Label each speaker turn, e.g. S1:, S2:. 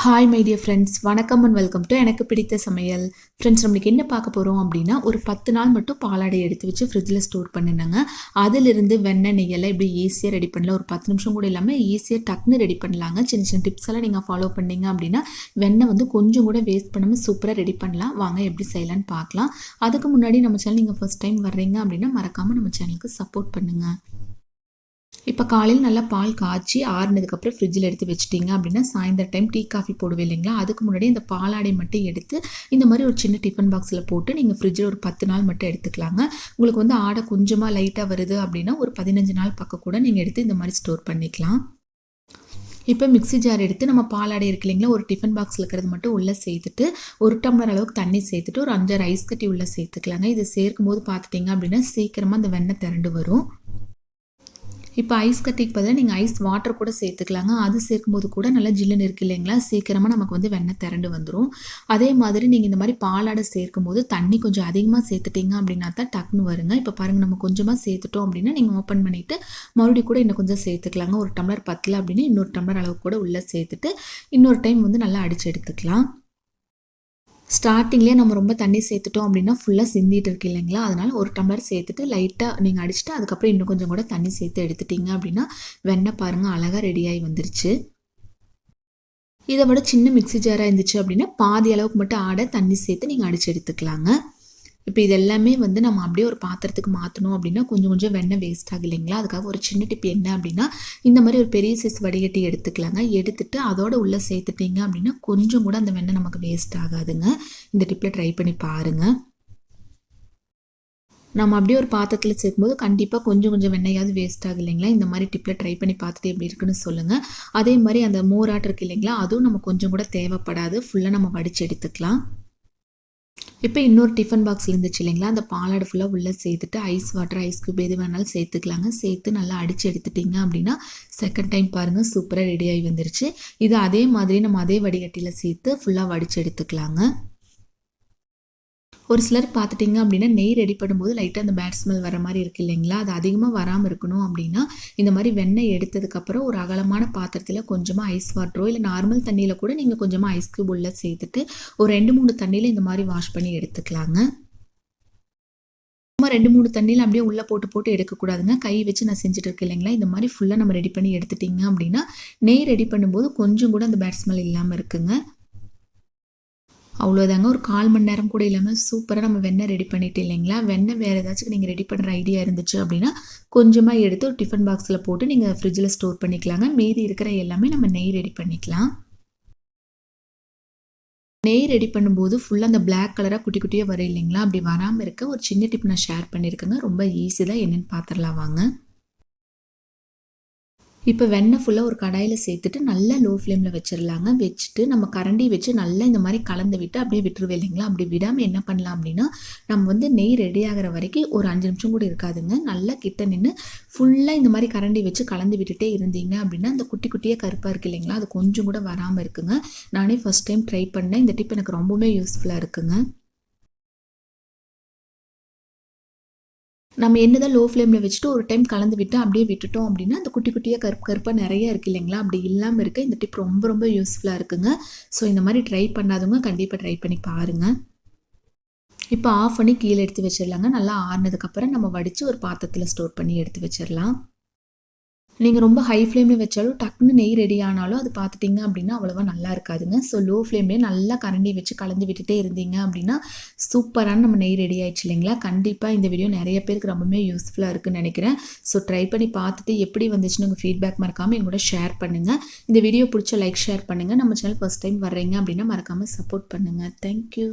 S1: Hi my dear friends வணக்கம் and welcome to எனக்கு பிடித்த சமையல். ஃப்ரெண்ட்ஸ் நம்மளுக்கு என்ன பார்க்க போகிறோம் அப்படின்னா ஒரு பத்து நாள் மட்டும் பாலாடை எடுத்து வச்சு ஃப்ரிட்ஜில் ஸ்டோர் பண்ணினாங்க. அதிலிருந்து வெண்ணெய் நெய்யெல்லாம் இப்படி ஈஸியாக ரெடி பண்ணலாம் ஒரு பத்து நிமிஷம் கூட இல்லாமல் ஈஸியாக டக்குன்னு ரெடி பண்ணலாங்க. சின்ன சின்ன டிப்ஸ் எல்லாம் நீங்கள் ஃபாலோ பண்ணீங்க அப்படின்னா வெண்ணெய் வந்து கொஞ்சம் கூட வேஸ்ட் பண்ணாமல் சூப்பராக ரெடி பண்ணலாம். வாங்க எப்படி செய்யலான்னு பார்க்கலாம். அதுக்கு முன்னாடி நம்ம சேனல் நீங்கள் ஃபஸ்ட் டைம் வர்றீங்க அப்படின்னா மறக்காமல் நம்ம சேனலுக்கு சப்போர்ட் பண்ணுங்கள் இப்போ காலையில் நல்லா பால் காய்ச்சி ஆறுனதுக்கப்புறம் ஃப்ரிட்ஜில் எடுத்து வச்சிட்டிங்க அப்படின்னா சாயந்தரம் டைம் டீ காஃபி போடுவே இல்லைங்களா? அதுக்கு முன்னாடி இந்த பாலாடை மட்டும் எடுத்து இந்த மாதிரி ஒரு சின்ன டிஃபன் பாக்ஸில் போட்டு நீங்கள் ஃப்ரிட்ஜில் ஒரு பத்து நாள் மட்டும் எடுத்துக்கலாங்க. உங்களுக்கு வந்து ஆடை கொஞ்சமாக லைட்டாக வருது அப்படின்னா ஒரு பதினஞ்சு நாள் பக்கம் கூட நீங்கள் எடுத்து இந்த மாதிரி ஸ்டோர் பண்ணிக்கலாம். இப்போ மிக்சி ஜார் எடுத்து நம்ம பாலாடை இருக்கு இல்லைங்களா? ஒரு டிஃபன் பாக்ஸில் இருக்கிறது மட்டும் உள்ளே சேர்த்துட்டு ஒரு டம்ளர் அளவுக்கு தண்ணி சேர்த்துட்டு ஒரு அஞ்சாறு ஐஸ் கட்டி உள்ளே சேர்த்துக்கலாங்க. இது சேர்க்கும் போது பார்த்துட்டிங்க அப்படின்னா சீக்கிரமாக அந்த வெண்ணெய் திரண்டு வரும். இப்போ ஐஸ் கட்டிக்கு பதிலாக நீங்கள் ஐஸ் வாட்டர் கூட சேர்த்துக்கலாங்க. அது சேர்க்கும்போது கூட நல்லா ஜில்லுன்னு இருக்கு இல்லைங்களா? சீக்கிரமாக நமக்கு வந்து வெண்ணெய் திரண்டு வந்துடும் அதே மாதிரி நீங்கள் இந்த மாதிரி பாலாடை சேர்க்கும்போது தண்ணி கொஞ்சம் அதிகமாக சேர்த்துட்டிங்க அப்படின்னா தான் டக்குன்னு வருங்க. இப்போ பாருங்கள் நம்ம கொஞ்சமாக சேர்த்துட்டோம் அப்படின்னா நீங்கள் ஓப்பன் பண்ணிவிட்டு மறுபடியும் கூட இன்னும் கொஞ்சம் சேர்த்துக்கலாங்க. ஒரு டம்ளர் பத்தில் அப்படின்னா இன்னொரு டம்ளர் அளவு கூட உள்ளே சேர்த்துட்டு இன்னொரு டைம் வந்து நல்லா அடித்து எடுத்துக்கலாம். ஸ்டார்டிங்லேயே நம்ம ரொம்ப தண்ணி சேர்த்துட்டோம் அப்படின்னா ஃபுல்லாக சிந்திட்டு இருக்கு இல்லைங்களா? அதனால் ஒரு டம்ளர் சேர்த்துட்டு லைட்டாக நீங்கள் அடிச்சுட்டு அதுக்கப்புறம் இன்னும் கொஞ்சம் கூட தண்ணி சேர்த்து எடுத்துட்டிங்க அப்படின்னா வெண்ணெய் பாருங்கள் அழகாக ரெடியாகி வந்துருச்சு. இதை விட சின்ன மிக்சி ஜாராக இருந்துச்சு அப்படின்னா பாதி அளவுக்கு மட்டும் ஆடை தண்ணி சேர்த்து நீங்கள் அடித்து எடுத்துக்கலாங்க. இப்போ இது எல்லாமே வந்து நம்ம அப்படியே ஒரு பாத்திரத்துக்கு மாற்றணும் அப்படின்னா கொஞ்சம் கொஞ்சம் வெண்ணெய் வேஸ்ட் ஆகும் இல்லைங்களா? அதுக்காக ஒரு சின்ன டிப் என்ன அப்படின்னா இந்த மாதிரி ஒரு பெரிய சைஸ் வடிகட்டி எடுத்துக்கலாங்க. எடுத்துட்டு அதோட உள்ளே சேர்த்துட்டிங்க அப்படின்னா கொஞ்சம் கூட அந்த வெண்ணெய் நமக்கு வேஸ்ட் ஆகாதுங்க. இந்த டிப்பில் ட்ரை பண்ணி பாருங்கள் நம்ம அப்படியே ஒரு பாத்திரத்தில் சேர்க்கும்போது கண்டிப்பாக கொஞ்சம் கொஞ்சம் வெண்ணையாவது வேஸ்ட் ஆகும் இல்லைங்களா? இந்த மாதிரி டிப்பில் ட்ரை பண்ணி பார்த்துட்டு எப்படி இருக்குன்னு சொல்லுங்கள் அதே மாதிரி அந்த மோராட்டம் இருக்கு இல்லைங்களா? அதுவும் நம்ம கொஞ்சம் கூட தேவைப்படாது. ஃபுல்லாக நம்ம வடித்து எடுத்துக்கலாம். இப்போ இன்னொரு டிஃபன் பாக்ஸ் இருந்துச்சு இல்லைங்களா? அந்த பாலாடு ஃபுல்லாக உள்ளே சேர்த்துட்டு ஐஸ் வாட்டர் ஐஸ் க்யூப் எது வேணாலும் சேர்த்துக்கலாங்க. சேர்த்து நல்லா அடித்து எடுத்துட்டிங்க அப்படின்னா செகண்ட் டைம் பாருங்கள் சூப்பராக ரெடி ஆகி வந்துருச்சு. இது அதே மாதிரி நம்ம அதே வடிகட்டியில் சேர்த்து ஃபுல்லாக வடித்து எடுத்துக்கலாங்க. ஒரு சிலர் பார்த்துட்டிங்க அப்படின்னா நெய் ரெடி பண்ணும்போது லைட்டாக அந்த பேட் ஸ்மெல் வர மாதிரி இருக்குது இல்லைங்களா? அது அதிகமாக வராமல் இருக்கணும் அப்படின்னா இந்த மாதிரி வெண்ணெய் எடுத்ததுக்கப்புறம் ஒரு அகலமான பாத்திரத்தில் கொஞ்சமாக ஐஸ் வாட்டரோ இல்லை நார்மல் தண்ணியில் கூட நீங்கள் கொஞ்சமாக ஐஸ் க்யூப் உள்ள சேர்த்துட்டு ஒரு ரெண்டு மூணு தண்ணியில் இந்த மாதிரி வாஷ் பண்ணி எடுத்துக்கலாங்க. சும்மா ரெண்டு மூணு தண்ணியில் அப்படியே உள்ளே போட்டு போட்டு எடுக்கக்கூடாதுங்க. கை வச்சு நான் செஞ்சுட்டு இருக்கேன் இல்லைங்களா? இந்த மாதிரி ஃபுல்லாக நம்ம ரெடி பண்ணி எடுத்துட்டிங்க அப்படின்னா நெய் ரெடி பண்ணும்போது கொஞ்சம் கூட அந்த பேட் ஸ்மெல் இல்லாமல் இருக்குங்க. அவ்வளோதாங்க ஒரு கால் மணி நேரம் கூட இல்லாமல் சூப்பராக நம்ம வெண்ணெய் ரெடி பண்ணிட்டு இல்லைங்களா? வெண்ணெய் வேறு ஏதாச்சும் நீங்கள் ரெடி பண்ணுற ஐடியா இருந்துச்சு அப்படின்னா கொஞ்சமாக எடுத்து ஒரு டிஃபன் பாக்ஸில் போட்டு நீங்கள் ஃப்ரிட்ஜில் ஸ்டோர் பண்ணிக்கலாங்க. மீதி இருக்கிற எல்லாமே நம்ம நெய் ரெடி பண்ணிக்கலாம். நெய் ரெடி பண்ணும்போது ஃபுல்லாக அந்த பிளாக் கலராக குட்டி குட்டியாக வரும் இல்லைங்களா? அப்படி வராமல் இருக்க ஒரு சின்ன டிப் நான் ஷேர் பண்ணியிருக்கேங்க. ரொம்ப ஈஸி தான். என்னென்னு பார்த்துடலாம் வாங்க. இப்போ வெண்ணெய் ஃபுல்லாக ஒரு கடாயில் சேர்த்துட்டு நல்லா லோ ஃப்ளேமில் வச்சிடலாங்க வச்சுட்டு நம்ம கரண்டி வச்சு நல்லா இந்த மாதிரி கலந்து விட்டு அப்படியே விட்டுருவே இல்லைங்களா? அப்படி விடாமல் என்ன பண்ணலாம் அப்படின்னா நம்ம வந்து நெய் ரெடி ஆகிற வரைக்கும் ஒரு அஞ்சு நிமிஷம் கூட இருக்காதுங்க. நல்லா கிட்ட நின்று ஃபுல்லாக இந்த மாதிரி கரண்டி வச்சு கலந்து விட்டுட்டே இருந்தீங்க அப்படின்னா அந்த குட்டி குட்டியாக கருப்பாக இருக்குது இல்லைங்களா? அது கொஞ்சம் கூட வராமல் இருக்குங்க. நானே ஃபஸ்ட் டைம் ட்ரை பண்ணேன். இந்த டிப் எனக்கு ரொம்பவுமே யூஸ்ஃபுல்லாக இருக்குங்க. நம்ம என்னதான் லோ ஃப்ளேமில் வச்சுட்டு ஒரு டைம் கலந்து விட்டு அப்படியே விட்டுட்டோம் அப்படின்னா அந்த குட்டி குட்டியாக கருப்பு கருப்பாக நிறைய இருக்குது இல்லைங்களா? அப்படி இல்லாமல் இருக்க இந்த டிப் ரொம்ப ரொம்ப யூஸ்ஃபுல்லாக இருக்குங்க. ஸோ இந்த மாதிரி ட்ரை பண்ணாதவங்க கண்டிப்பாக ட்ரை பண்ணி பாருங்கள் இப்போ ஆஃப் பண்ணி கீழே எடுத்து வச்சிடலாங்க. நல்லா ஆறுனதுக்கப்புறம் நம்ம வடித்து ஒரு பாத்திரத்தில் ஸ்டோர் பண்ணி எடுத்து வச்சிடலாம். நீங்கள் ரொம்ப ஹை ஃப்ளேமில் வச்சாலும் டக்குன்னு நெய் ரெடி ஆனாலும் அது பார்த்துட்டிங்க அப்படின்னா அவ்வளோவா நல்லா இருக்காதுங்க. ஸோ லோ ஃப்ளேம்லேயே நல்லா கரண்டி வச்சு கலந்து விட்டுட்டே இருந்தீங்க அப்படின்னா சூப்பரான நம்ம நெய் ரெடி ஆயிடுச்சு இல்லைங்களா? கண்டிப்பாக இந்த வீடியோ நிறைய பேருக்கு ரொம்பவே யூஸ்ஃபுல்லாக இருக்குன்னு நினைக்கிறேன். ஸோ ட்ரை பண்ணி பார்த்துட்டு எப்படி வந்துச்சுன்னு உங்கள் ஃபீட்பேக் மறக்காமல் எங்களோட ஷேர் பண்ணுங்கள் இந்த வீடியோ பிடிச்ச லைக் ஷேர் பண்ணுங்கள் நம்ம சேனல் ஃபஸ்ட் டைம் வர்றீங்க அப்படின்னா மறக்காமல் சப்போர்ட் பண்ணுங்கள் தேங்க்யூ